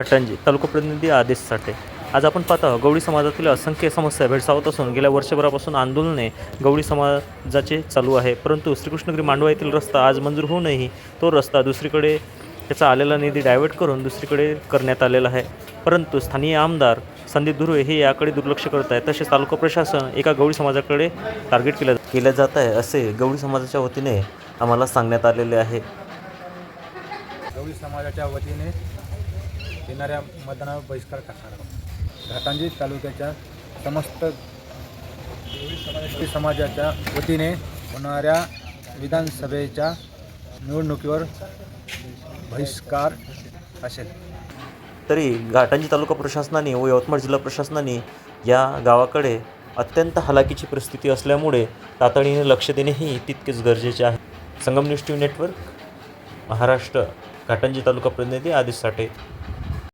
पटणजी तालुका प्रतिनिधी आदेश साठे. आज आपण पाहत आहोत गवळी समाजातील असंख्य समस्या भेडसावत असून गेल्या वर्षभरापासून आंदोलने गवळी समाजाचे चालू आहे. परंतु श्रीकृष्णगिरी मांडवा येथील रस्ता आज मंजूर होऊनही तो रस्ता दुसरीकडे त्याचा आलेला निधी डायव्हर्ट करून दुसरीकडे करण्यात आलेला आहे. परंतु स्थानीय आमदार संदीप धुर्वे हे याकडे दुर्लक्ष करत आहे तसेच तालुका प्रशासन एका गवळी समाजाकडे टार्गेट केलं केलं जात आहे असे गवळी समाजाच्या वतीने आम्हाला सांगण्यात आलेले आहे. गवळी समाजाच्या वतीने येणाऱ्या मतदानावर बहिष्कार टाकणार आहोत. घाटांजी तालुक्याच्या समस्त समाजाच्या वतीने होणाऱ्या विधानसभेच्या निवडणुकीवर बहिष्कार असेल. तरी घाटांजी तालुका प्रशासनाने व यवतमाळ जिल्हा प्रशासनाने या गावाकडे अत्यंत हलाखीची परिस्थिती असल्यामुळे तातडीने लक्ष देणेही तितकेच गरजेचे आहे. Sangam news T network Maharashtra Ghatanji taluka प्रतिनिधी आदेश साठे.